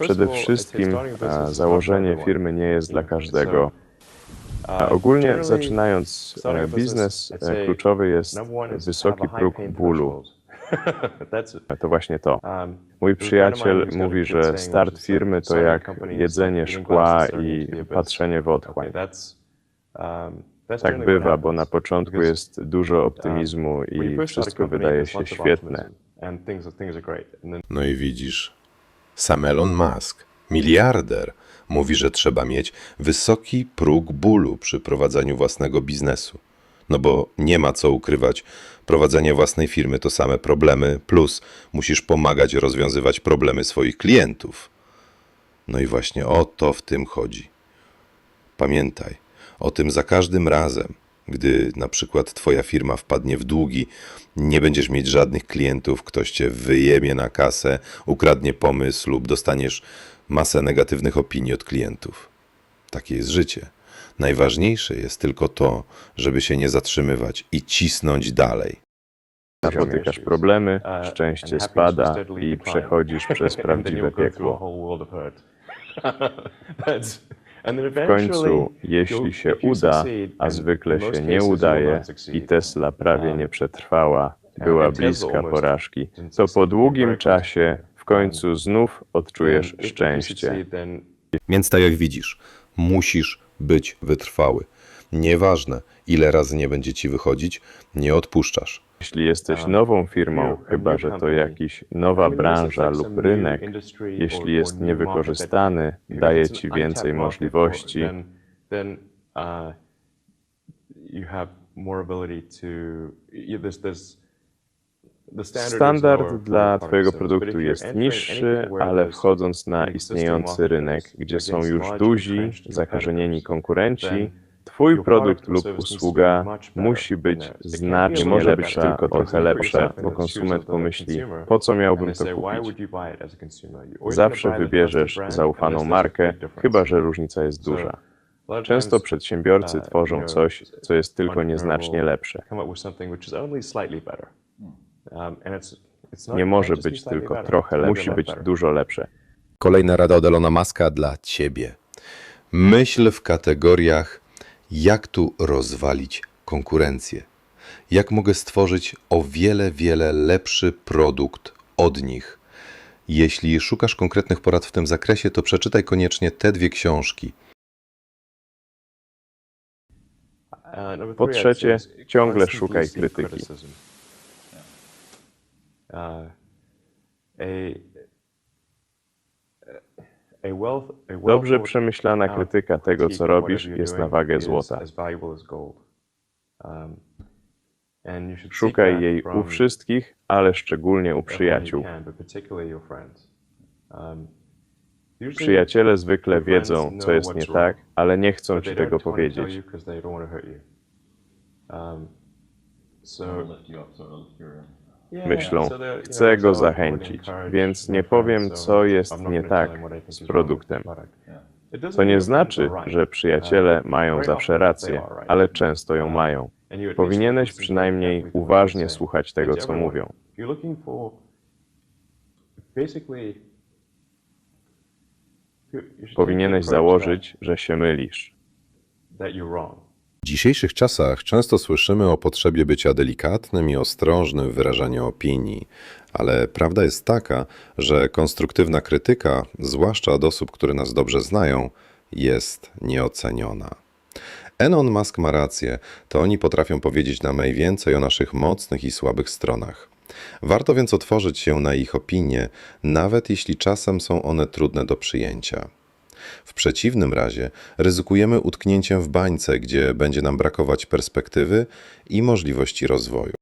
Przede wszystkim założenie firmy nie jest dla każdego. A ogólnie zaczynając e, biznes, e, kluczowy jest wysoki próg bólu. To właśnie to. Mój przyjaciel mówi, że start firmy to jak jedzenie szkła i patrzenie w otchłań. Tak bywa, bo na początku jest dużo optymizmu i wszystko wydaje się świetne. No i widzisz, sam Elon Musk, miliarder, mówi, że trzeba mieć wysoki próg bólu przy prowadzeniu własnego biznesu. No bo nie ma co ukrywać, prowadzenie własnej firmy to same problemy, plus musisz pomagać rozwiązywać problemy swoich klientów. No i właśnie o to w tym chodzi. Pamiętaj o tym za każdym razem, gdy na przykład twoja firma wpadnie w długi, nie będziesz mieć żadnych klientów, ktoś cię wyjemie na kasę, ukradnie pomysł lub dostaniesz masę negatywnych opinii od klientów. Takie jest życie. Najważniejsze jest tylko to, żeby się nie zatrzymywać i cisnąć dalej. Napotykasz problemy, szczęście spada i przechodzisz przez prawdziwe piekło. W końcu, jeśli się uda, a zwykle się nie udaje i Tesla prawie nie przetrwała, była bliska porażki, to po długim czasie w końcu znów odczujesz szczęście. Więc tak jak widzisz, musisz być wytrwały. Nieważne, ile razy nie będzie ci wychodzić, nie odpuszczasz. Jeśli jesteś nową firmą, chyba że to jakiś nowa branża lub rynek, jeśli jest niewykorzystany, daje ci więcej możliwości. Standard dla Twojego produktu jest niższy, ale wchodząc na istniejący rynek, gdzie są już duzi, zakażenieni konkurenci, Twój produkt lub usługa musi być znacznie Nie może być lepsza, tylko trochę trochę lepsza, bo konsument pomyśli, po co miałbym to kupić? Zawsze wybierzesz zaufaną markę, chyba że różnica jest duża. Często przedsiębiorcy tworzą coś, co jest tylko nieznacznie lepsze. Nie może być tylko trochę lepsze, musi być dużo lepsze. Kolejna rada od Elona Muska dla ciebie. Myśl w kategoriach, jak tu rozwalić konkurencję. Jak mogę stworzyć o wiele, wiele lepszy produkt od nich. Jeśli szukasz konkretnych porad w tym zakresie, to przeczytaj koniecznie te dwie książki. Po trzecie, ciągle szukaj krytyki. Dobrze przemyślana krytyka tego, co robisz, jest na wagę złota. Szukaj jej u wszystkich, ale szczególnie u przyjaciół. Przyjaciele zwykle wiedzą, co jest nie tak, ale nie chcą ci tego powiedzieć. Myślą, chcę go zachęcić, więc nie powiem, co jest nie tak z produktem. To nie znaczy, że przyjaciele mają zawsze rację, ale często ją mają. Powinieneś przynajmniej uważnie słuchać tego, co mówią. Powinieneś założyć, że się mylisz. W dzisiejszych czasach często słyszymy o potrzebie bycia delikatnym i ostrożnym w wyrażaniu opinii, ale prawda jest taka, że konstruktywna krytyka, zwłaszcza od osób, które nas dobrze znają, jest nieoceniona. Elon Musk ma rację, to oni potrafią powiedzieć nam najwięcej o naszych mocnych i słabych stronach. Warto więc otworzyć się na ich opinie, nawet jeśli czasem są one trudne do przyjęcia. W przeciwnym razie ryzykujemy utknięciem w bańce, gdzie będzie nam brakować perspektywy i możliwości rozwoju.